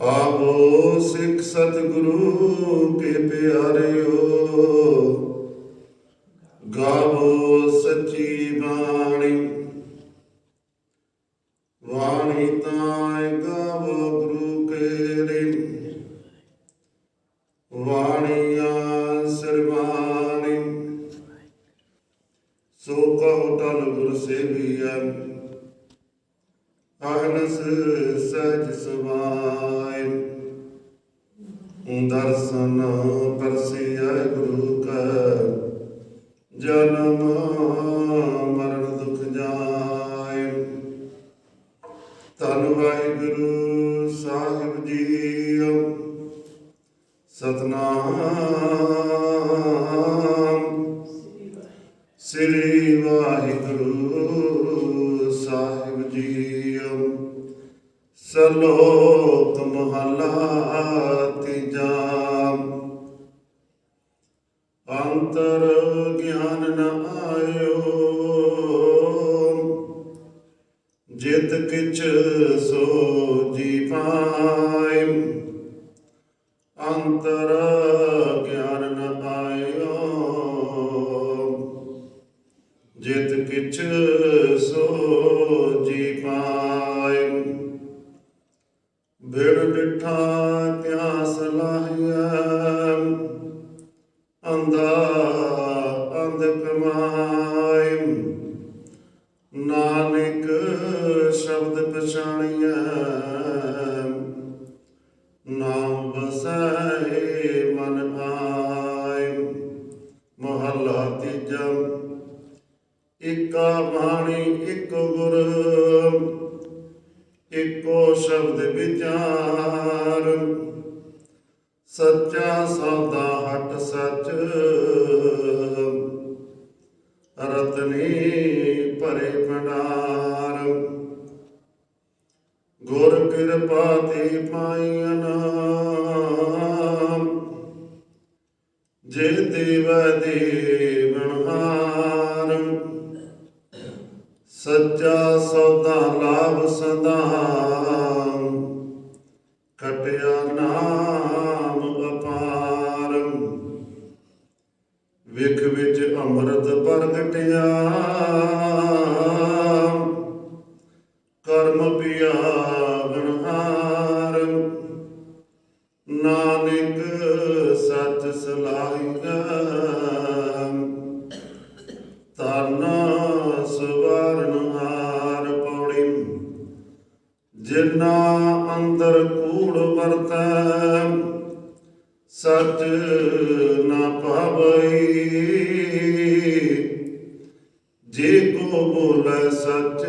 ਆਵੋ ਸਿੱਖ ਸਤਿਗੁਰੂ ਕੇ ਪਿਆਰਿਓ, ਗਾਵੋ ਸੱਚੀ ਬਾਣੀ। ਵਾਣੀ ਤਾਂ ਗਾਵੋ ਗੁਰੂ ਕੇ ਰੇ ਵਾਣੀਆਂ ਸਰਵਾਣੀ ਸੋ ਕਹੋ ਤਲ ਗੁਰ ਸੇਵੀਆ ਅਹਨਸ ਸਹਿਜ ਸਮਾਇ ਦਰਸ਼ਨ ਪਰਸਿਆ ਗੁਰੂ ਕਾ। ਜਨਮ ਮਰਨ ਦੁਖ ਜਾਏ। ਧੰਨ ਵਾਹਿਗੁਰੂ ਸਾਹਿਬ ਜੀਓ। ਸਤਨਾਮ। ਸ੍ਰੀ ਵਾਹਿਗੁਰੂ। ਸਾਹਿਬ ਜੀ ਸਲੋਕ ਮਹਲਾ ਤੀਜਾ। ਅੰਤਰ ਗਿਆਨ ਨ ਆਇਓ, ਜਿਤ ਕਿਛ ਸੋ ਜੀ ਪਾਇ। ਅੰਤਰ ਗਿਆਨ ਨ ਆਇਓ, ਜਿਤ ਕਿਛ ਜੀ ਪਾਇ। ਬਿੜ ਡਿਠਾ ਤਿਆਸ ਲਾਹਿਆ ਅੰਧਾ ਅੰਧ ਕਮਾਇ। ਨਾਨਕ ਸ਼ਬਦ ਪਛਾਣਿਆ ਏਕਾ ਬਾਣੀ ਇੱਕ ਗੁਰ, ਇੱਕੋ ਸ਼ਬਦ ਵਿਚਾਰ। ਸੱਚਾ ਸੌਦਾ ਹਟ ਸੱਚ, ਰਤਨੀ ਭਰੇ ਭੰਡਾਰ। ਗੁਰ ਕਿਰਪਾ ਤੇ ਪਾਈਆਂ ਜੇ ਦੇਵ ਦੇਵਨਹਾਰ ਸੱਚਾ ਸੌਦਾ ਲਾਭ ਸਦਾ ਕਟਿਆ ਨਾਮ ਅਪਾਰ ਵਿਖ ਵਿੱਚ ਅੰਮ੍ਰਿਤ ਪ੍ਰਗਟਿਆ। ਕਰਮ ਪਿਆ ਗਣਹਾਰ ਨਾਨਕ ਸੱਚ ਸਲਾਈ ਅੰਦਰ ਕੂੜ ਵਰਤੈ। ਸਚ ਨਾ ਪਾਵਈ ਜੇ ਕੋ ਬੋਲੇ ਸਚ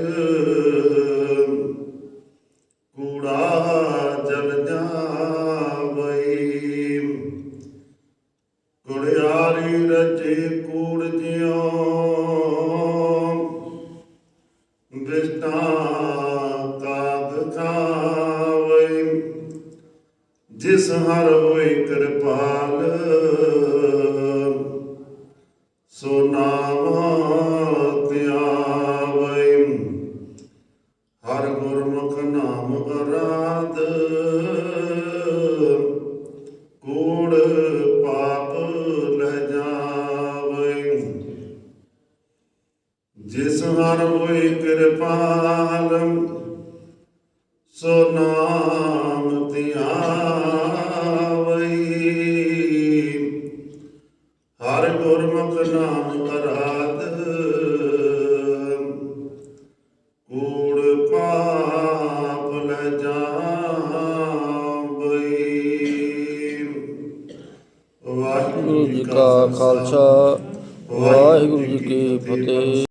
ਜਿਸ ਹਰ ਹੋਈ ਕਿਰਪਾਲ, ਸੋ ਨਾਮ ਧਿਆਵੈ ਹਰ ਗੁਰਮੁਖ ਨਾਮ ਅਰਾਧ, ਕੂੜ ਪਾਪ ਲੈ ਜਾਵੈ ਜਿਸ ਹਰ ਹੋਈ ਕਿਰਪਾਲ ਹਰ ਗੁਰਮੁਖ ਨਾਮ ਅਰਾਧ ਕੂੜ ਪਾਪ ਲੈ ਜਾਵਈ। ਵਾਹਿਗੁਰੂ ਜੀ ਕਾ ਖਾਲਸਾ, ਵਾਹਿਗੁਰੂ ਜੀ ਕੀ ਫਤਿਹ।